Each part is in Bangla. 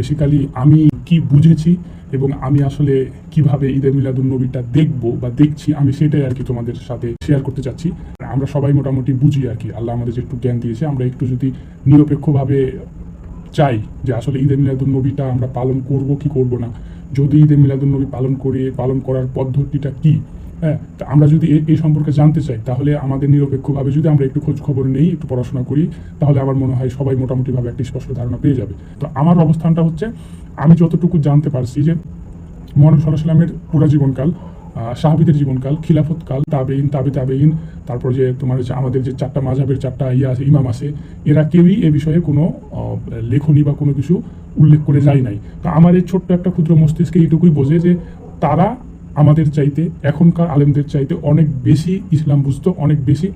বেসিক্যালি আমি কি বুঝেছি এবং আমি আসলে কীভাবে ঈদে মিলাদুল নবীটা দেখব বা দেখছি, আমি সেটাই আর কি তোমাদের সাথে শেয়ার করতে চাচ্ছি। আমরা সবাই মোটামুটি বুঝি আর কি, আল্লাহ আমাদের যে একটু জ্ঞান দিয়েছে, আমরা একটু যদি নিরপেক্ষভাবে চাই যে আসলে ঈদে মিলাদুল নবীটা আমরা পালন করব কি করব না। যদি ঈদে মিলাদুল নবী পালন করি, পালন করার পদ্ধতিটা কি? হ্যাঁ তা আমরা যদি এই সম্পর্কে জানতে চাই, তাহলে আমাদের নিরপেক্ষভাবে যদি আমরা একটু খোঁজ খবর নেই, একটু পড়াশোনা করি, তাহলে আমার মনে হয় সবাই মোটামুটিভাবে একটি স্পষ্ট ধারণা পেয়ে যাবে। তো আমার অবস্থানটা হচ্ছে, আমি যতটুকু জানতে পারছি যে মহানবী সাল্লাহ সাল্লামের পুরা জীবনকাল সাহাবিদের জীবনকাল, খিলাফতকাল তাবেইন তাবে তাবেইন তারপর যে তোমার হচ্ছে আমাদের যে চারটা মাঝাবের চারটা ইয়ে আছে, ইমাম আছে, এরা কেউই এ বিষয়ে কোনো লেখনী বা কোনো কিছু উল্লেখ করে যায় নাই। তো আমার এই ছোট্ট একটা ক্ষুদ্র মস্তিষ্কে এইটুকুই বোঝে যে তারা আমাদের চাইতে, এখনকার আলেমদের চাইতে অনেক বেশি ইসলাম বুঝতো, অনেক বেশি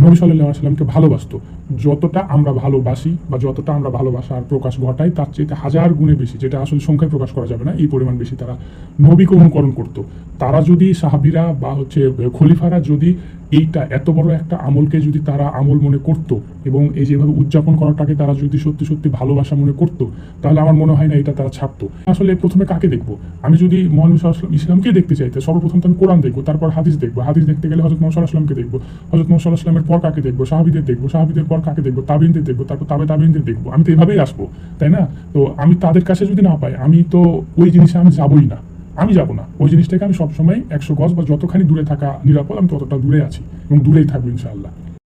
নবী সাল্লাহ সাল্লামকে ভালোবাসত। যতটা আমরা ভালোবাসি বা যতটা আমরা ভালোবাসার প্রকাশ ঘটাই, তার চাইতে হাজার গুণে বেশি, যেটা আসলে সংখ্যায় প্রকাশ করা যাবে না, এই পরিমাণ বেশি তারা নবীকে অনুকরণ করত। তারা যদি সাহাবিরা বা হচ্ছে খলিফারা যদি এইটা এত বড় একটা আমলকে যদি তারা আমল মনে করত এবং এই যেভাবে উদযাপন করাটাকে তারা যদি সত্যি সত্যি ভালোবাসা মনে করত, তাহলে আমার মনে হয় না এটা তারা ছাড়তো। আসলে প্রথমে কাকে দেখব? আমি যদি আলাইহি ইসলামকে দেখতে চাইতে, সর্বপ্রথম তো আমি কোরআন দেখব, তারপর হাদিস দেখব। হাদিস দেখতে গেলে হজরত সাল্লাল্লাহু আলাইহি দেখব হজরত সাল্লাল্লাহু আলাইহি পর কাকে দেখব? সাহাবিদের দেখব, সাহাবিদের পর কাকে দেখব? তাবিনদের দেখব, তারপর তাবে তাবিনদের দেখব। আমি তো এভাবেই আসব, তাই না? তো আমি তাদের কাছে যদি না পাই, আমি তো ওই জিনিসে আমি যাবোই না। আমি যাব না। ওই জিনিসটাকে আমি সবসময় একশো গজ বা যতখানি দূরে থাকা নিরাপদ, আমি ততটা দূরে আছি এবং দূরেই থাকব ইনশাআল্লাহ।